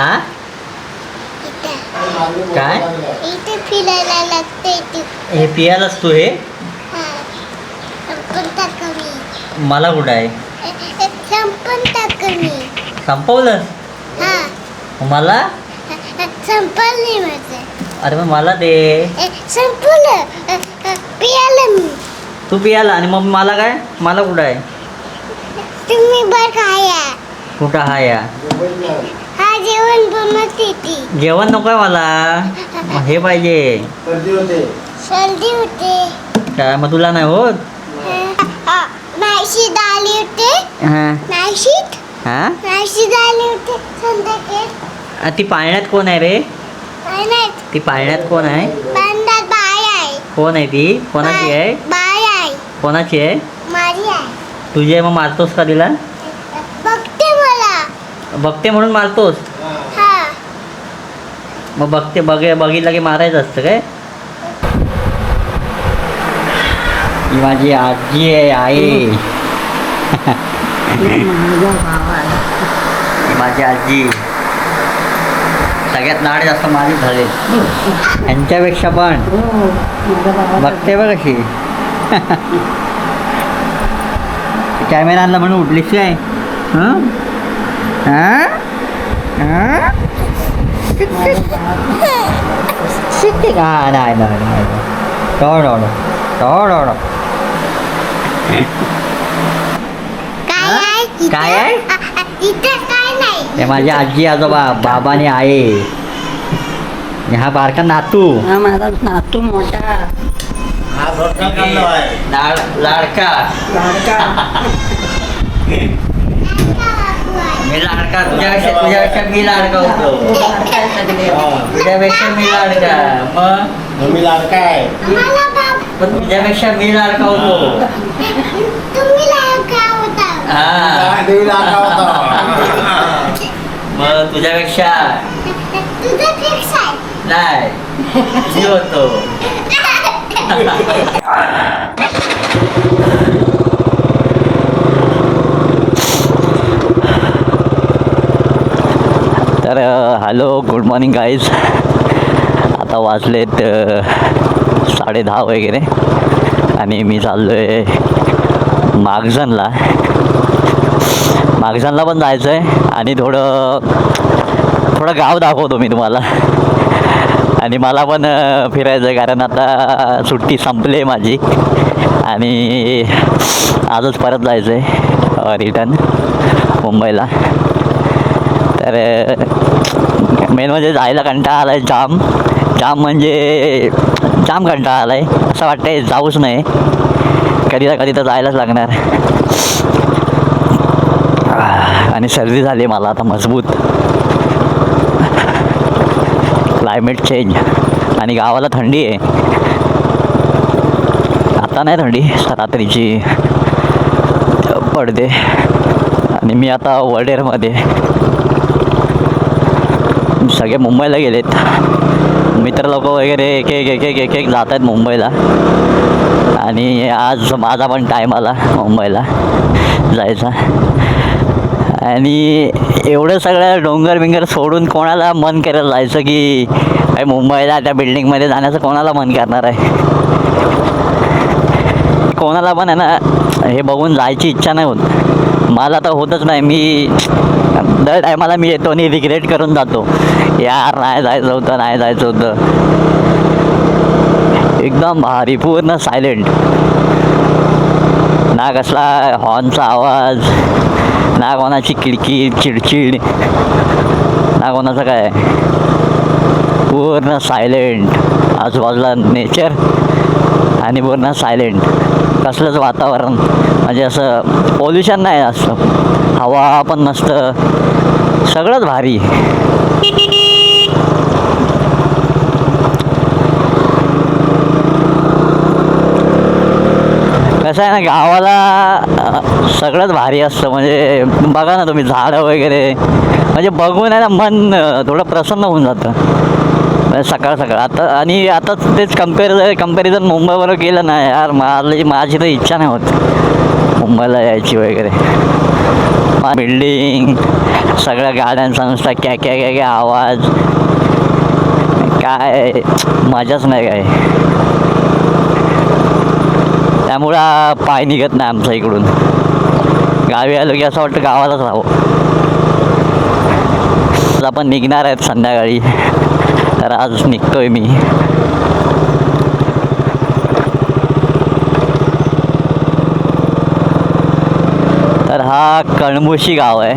आ काय? इथे फिरायला लागते हे पियालाच तू हे? मला कुठं आहे? ए, ए, संपून टाक मी संपवलं हा. मला? माझं. अरे मग मला दे. संपलं पियालं मी. तू पियाला आणि मग मला काय? मला कुठं आहे? तुम्ही बघ खाया कुठं हा या? जेवण बनवते ती. जेवण नको आहे मला हे पाहिजे. गर्दी होते. सर्दी होते. काय मग तुला नाही होत? आली होते. हां. नाशिक हां? नाशिक आली होते संध्याकाळी. आ, ती पाळण्यात कोण आहे रे? काय नाही ती पाळण्यात कोण आहे? बाय आहे. कोण आहे ती? कोणाची आहे? बाय आहे. कोणाची आहे? माझी आहे. तुझी आहे मग मारतोस का तिला? बघते म्हणून मारतोस? हा. मग बघते बघे बघितलं की मारायचं असतं काय? ही माझी आजी आहे आई. ही माझी आजी. सगळ्यात लाड जास्त माझी झाले. यांच्यापेक्षा पण. बघते बघ कशी कॅमेरा आणला म्हणून उठलीस काय? हं? हं? हं? शिकते का नाही नाही नाही टोड टोड काय आहे इथं? काय आहे? अ, अ, इथं काय नाही हे माझी आजी आजोबा बाबा आणि आई आणि हा बारका नातू हा माझा नातू मोठा हा भरपूर काढला आहे लाड लाडका लाडका मी लाडका तुझ्यापेक्षा तुझ्यापेक्षा मी लाडका होतो. तुझ्यापेक्षा मी लाडका. मग? मम्मी लाडका आहे. मला बाप पण तुझ्यापेक्षा मी लाडका होतो. हा. हा, देवी लाडका होता. मग तुझ्यापेक्षा तुझं फिक्स आहे नाही मी होतो. तर हॅलो गुड मॉर्निंग गाईज आता वाजलेत साडे साडेदहा वगैरे. आणि मी चाललो आहे मागजनला मागजनला पण जायचं आहे आणि थोडं थोडं गाव दाखवतो मी तुम्हाला. आणि मला पण फिरायचं आहे कारण आता सुट्टी संपली आहे माझी. आणि आजच परत जायचं आहे रिटर्न मुंबईला. तर मेन म्हणजे जायला कंटाळा आला आहे जाम. जाम म्हणजे जाम कंटाळा आला आहे असं वाटतंय जाऊच नाही कधी ना कधी तर जायलाच लागणार. आणि सर्दी झाली मला आता मजबूत. क्लायमेट चेंज आणि गावाला थंडी आहे. आता नाही थंडी रात्रीची. पडते. आणि मी आता वडेरमध्ये सगळे मुंबईला गेलेत. मित्र लोक वगैरे एक एक एक एक एक एक जात आहेत मुंबईला. आणि आज माझा पण टाईम आला मुंबईला जायचा. आणि एवढं सगळं डोंगर बिंगर सोडून कोणाला मन करायला जायचं की काय मुंबईला त्या बिल्डिंगमध्ये जाण्याचं कोणाला मन करणार आहे? कोणाला पण आहे ना हे बघून जायची इच्छा नाही होत. मला तर होतच नाही. मी दर टायमाला मी येतो आणि रिग्रेट करून जातो. यार नाही जायचं होतं नाही जायचं होतं. एकदम भारी पूर्ण सायलेंट ना कसला हॉर्नचा आवाज. ना कोणाची किडकिड चिडचिड. ना कोणाचं काय? पूर्ण सायलेंट आजूबाजूला नेचर आणि पूर्ण सायलेंट कसलंच वातावरण. म्हणजे असं पोल्युशन नाही असं हवा पण नसतं सगळंच भारी. कसं आहे ना गावाला सगळंच भारी असतं. म्हणजे बघा ना तुम्ही झाडं वगैरे. म्हणजे बघून आहे ना मन थोडं प्रसन्न होऊन जातं. म्हणजे सकाळ सकाळ. आता आणि आता तेच कंपेअर कंपॅरिझन मुंबईबरोबर केलं ना यार माझी माझी तर इच्छा नाही होत. मुंबईला यायची वगैरे. बिल्डिंग सगळ्या गाड्यांचा नुसता क्या क्या क्या क्या आवाज. काय? मजाच नाही काय. त्यामुळं पाय निघत नाही आमच्या इकडून. गावी आलो की असं वाटतं गावालाच राहावं. आपण निघणार आहेत संध्याकाळी. तर आज निघतोय मी. हा कणमुशी गाव आहे.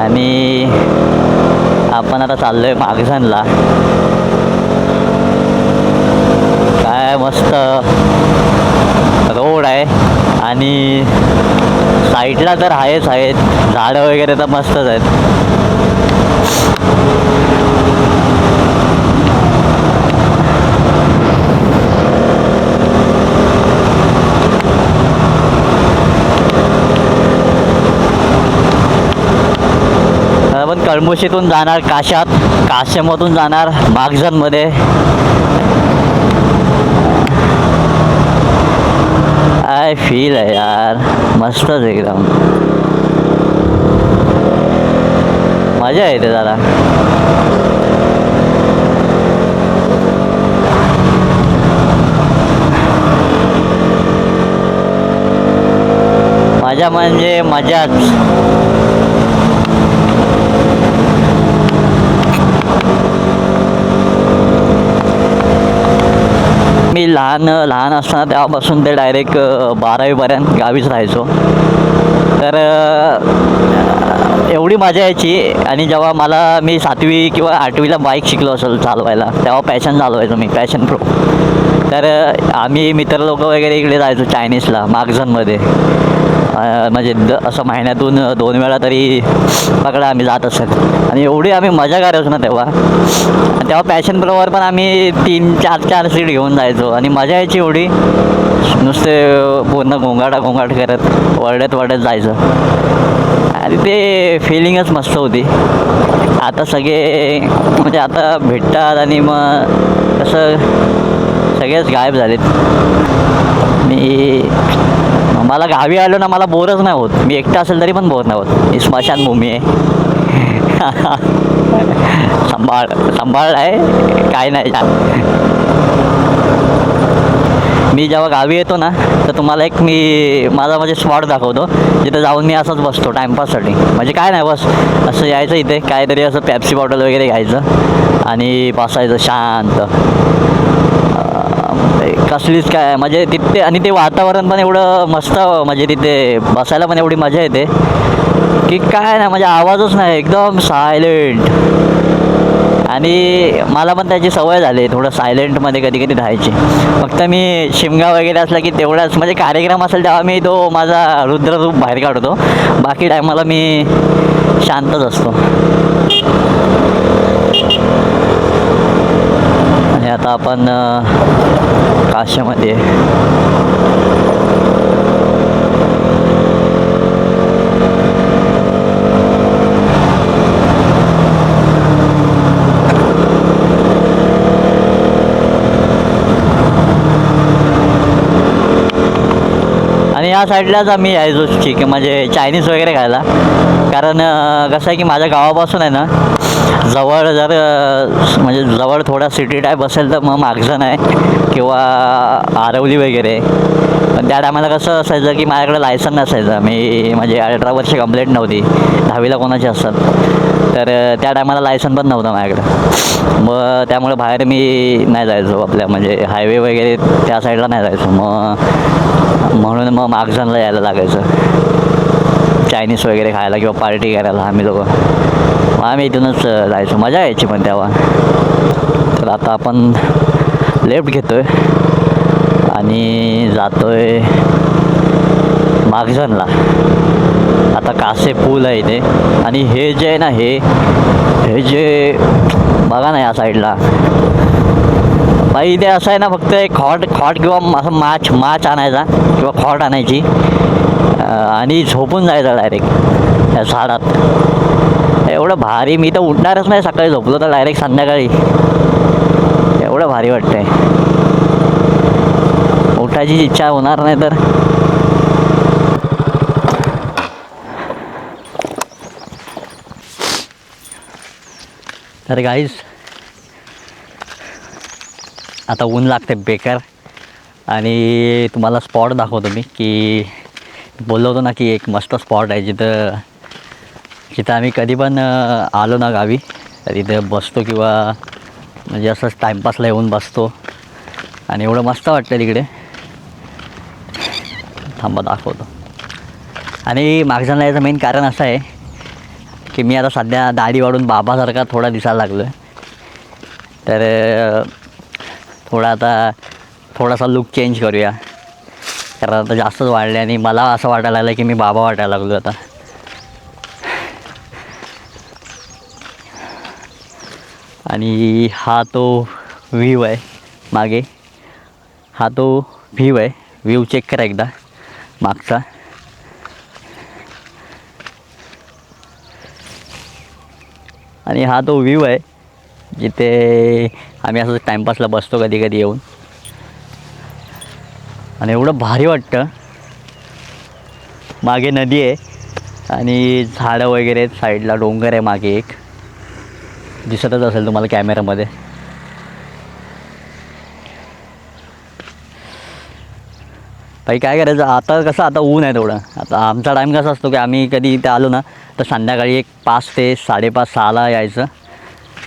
आणि आपण आता चाललो आहे मागझनला. काय मस्त रोड आहे. आणि साईडला तर आहेच आहेत. झाडं वगैरे तर मस्तच आहेत तर आपण कळमुशीतून जाणार काशात काश्यामधून जाणार मागजनमध्ये आय फील आहे यार मस्तच एकदम. मजा येते जरा. मजा म्हणजे मजाच. मी लहान लहान असताना तेव्हापासून ते डायरेक्ट बारावीपर्यंत गावीच राहायचो. तर एवढी मजा यायची आणि जेव्हा मला मी सातवी किंवा आठवीला बाईक शिकलो असेल चालवायला तेव्हा पॅशन चालवायचो मी पॅशन प्रो तर आम्ही मित्र लोक वगैरे इकडे जायचो चायनीजला मागझनमध्ये म्हणजे द असं महिन्यातून दोन वेळा तरी पकडा आम्ही जात असत आणि एवढी आम्ही मजा करायचो ना तेव्हा. तेव्हा पॅशन प्रोवर पण आम्ही तीन चार चार सीट घेऊन जायचो. आणि मजा यायची एवढी. नुसते पूर्ण गोंगाटा घोंगाट करत वरडत वरडत जायचं. आणि ते फिलिंगच मस्त होती. आता सगळे म्हणजे आता भेटतात आणि मग असं सगळेच गायब झालेत. मी मला गावी आलो ना मला बोरच नाही होत. मी एकटा असेल तरी पण बोर नाही होत. ही स्मशानभूमी आहे. सांभाळ सांभाळ आहे काय नाही मी जेव्हा गावी येतो ना तर तुम्हाला एक मी माझा म्हणजे स्पॉट दाखवतो जिथे जाऊन मी असंच बसतो टाईमपाससाठी म्हणजे काय नाही बस असं यायचं इथे काहीतरी असं पॅप्सी बॉटल वगैरे घ्यायचं आणि बसायचं शांत. कसलीच काय म्हणजे तिथे आणि ते वातावरण पण एवढं मस्त म्हणजे तिथे बसायला पण एवढी मजा येते. की काय नाही म्हणजे आवाजच नाही एकदम सायलेंट आणि मला पण त्याची सवय झाली थोडं सायलेंटमध्ये कधी कधी राहायची. फक्त मी शिमगा वगैरे असला की तेवढाच म्हणजे कार्यक्रम असेल तेव्हा मी तो माझा रुद्ररूप बाहेर काढतो. बाकी टायमाला मी शांतच असतो. आणि आता आपण अं, काश्यामध्ये साईडलाच आम्ही यायचो ठीक म्हणजे चायनीज वगैरे खायला. कारण कसं आहे की माझ्या गावापासून आहे ना जवळ जर म्हणजे जवळ थोडा सिटी टाईप असेल तर मग मागजण आहे किंवा आरवली वगैरे. पण त्या टायमाला कसं असायचं की माझ्याकडे लायसन नसायचं. मी म्हणजे अठरा वर्ष कंप्लेंट नव्हती. दहावीला कोणाची असतात तर त्या टायमाला लायसन पण नव्हतं माझ्याकडं. मग त्यामुळे बाहेर मी नाही जायचो आपल्या म्हणजे हायवे वगैरे त्या साईडला नाही जायचो. मग म्हणून मग मागजनला यायला लागायचं. चायनीज वगैरे खायला किंवा पार्टी करायला आम्ही लोक मग आम्ही इथूनच जायचो. मजा यायची पण तेव्हा. तर आता आपण लेफ्ट घेतो आहे आणि जातोय मागझनला. आता कासे पूल आहे इथे. आणि हे जे आहे ना हे हे जे बघा ना या साईडला. बाई इथे असं आहे ना फक्त एक खॉट खॉट किंवा असं माछ माछ आणायचा किंवा खॉट आणायची. आणि झोपून जायचं डायरेक्ट त्या झाडात. एवढं भारी मी तर उठणारच नाही सकाळी झोपलो तर डायरेक्ट संध्याकाळी. एवढं भारी वाटतंय. उठायची इच्छा होणार नाही तर. तर गाईज आता ऊन लागते बेकार. आणि तुम्हाला स्पॉट दाखवतो मी की बोललो होतो ना की एक मस्त स्पॉट आहे जिथं जिथं आम्ही कधी पण आलो ना गावी तर तिथं बसतो किंवा म्हणजे असंच टाईमपासला येऊन बसतो. आणि एवढं मस्त वाटतं तिकडे. थांबा दाखवतो. आणि मागजण याचं मेन कारण असं आहे की मी आता सध्या दाढी वाढून बाबासारखा थोडा दिसायला लागलो आहे तर थोडा आता थोडासा लुक चेंज करूया. कारण आता जास्तच वाढले आणि मला असं वाटायला लागलं की मी बाबा वाटायला लागलो आता. आणि हा तो व्ह्यू आहे मागे. हा तो व्ह्यू आहे. व्ह्यू चेक करा एकदा. मागचा. आणि हा तो व्ह्यू आहे जिथे आम्ही असं टाईमपासला बसतो कधी कधी येऊन. आणि एवढं भारी वाटतं. मागे नदी आहे आणि झाडं वगैरे आहेत साईडला डोंगर आहे मागे एक. दिसतच असेल तुम्हाला कॅमेरामध्ये भाई काय करायचं? आता कसं आता ऊन आहे थोडं आता आमचा टाईम कसा असतो की आम्ही कधी इथे आलो ना तर संध्याकाळी एक पाच ते साडेपाच सहाला यायचं.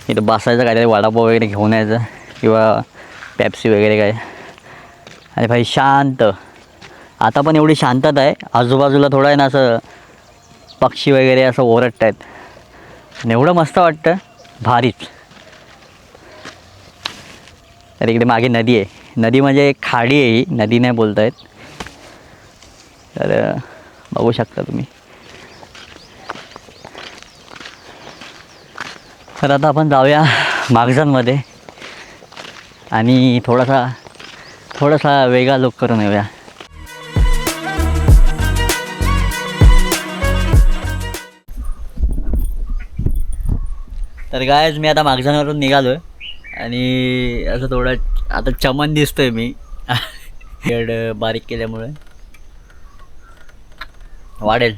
इथं बसायचं काहीतरी वडापाव वगैरे घेऊन यायचं किंवा पेप्सी वगैरे काय. आणि भाई शांत. आता पण एवढी शांतता आहे. आजूबाजूला थोडं आहे ना असं पक्षी वगैरे असं ओरडत आहेत. आणि एवढं मस्त वाटतं. भारीच. तर इकडे मागे नदी आहे. नदी म्हणजे एक खाडी आहे ही. नदी नाही बोलत आहेत तर बघू शकता तुम्ही. तर आता आपण जाऊया मागजांमध्ये आणि थोडासा थोडासा वेगळा लुक करून येऊया. तर गायज मी आता मागजांवरून निघालो आहे आणि असं थोडं आता चमन दिसतोय मी. बारीक केल्यामुळे. वाढेल.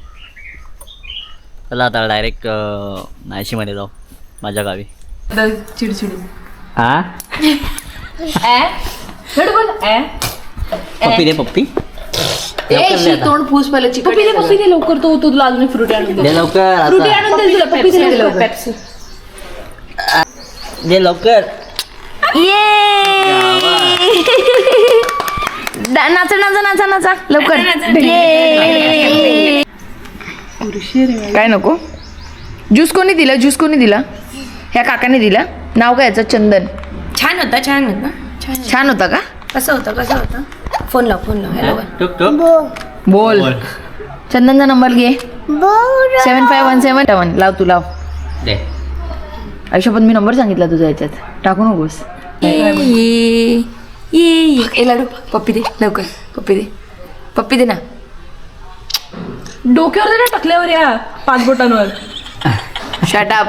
चला आता डायरेक्ट नाशिकमध्ये जाऊ माझ्या गावी. चिडचिडी. हा पप्पी दे पप्पी. तोंड फूस पहिलं चिकट पप्पी दे पप्पी दे लवकर. तो तुला अजून फ्रुटी आणून दे. दे लवकर फ्रुटी आता आणून दे तुला पेप्सी दे लवकर. पेप्सी दे लवकर. नाचा नाचा नाचा नाचा. लवकर. काय नको? ज्यूस कोणी दिला? ज्यूस कोणी दिला? ह्या काकाने दिला. नाव काय याचं? चंदन. छान होता छान होता. छान होता का? कसं होतं कसं होतं? फोन लाव फोन लाव. हॅलो. टुक टुक. बोल. बोल. चंदनचा नंबर घे. बोल. सेवन फाय वन सेवन सेवन लाव तू लाव. दे. आयुष्यपत मी नंबर सांगितला तुझा याच्यात. टाकू नकोस. ये ए लाडू पप्पी दे लवकर. पप्पी दे. पप्पी दे ना. डोक्यावर टाकल्यावर या पाच बोटांवर. शटअप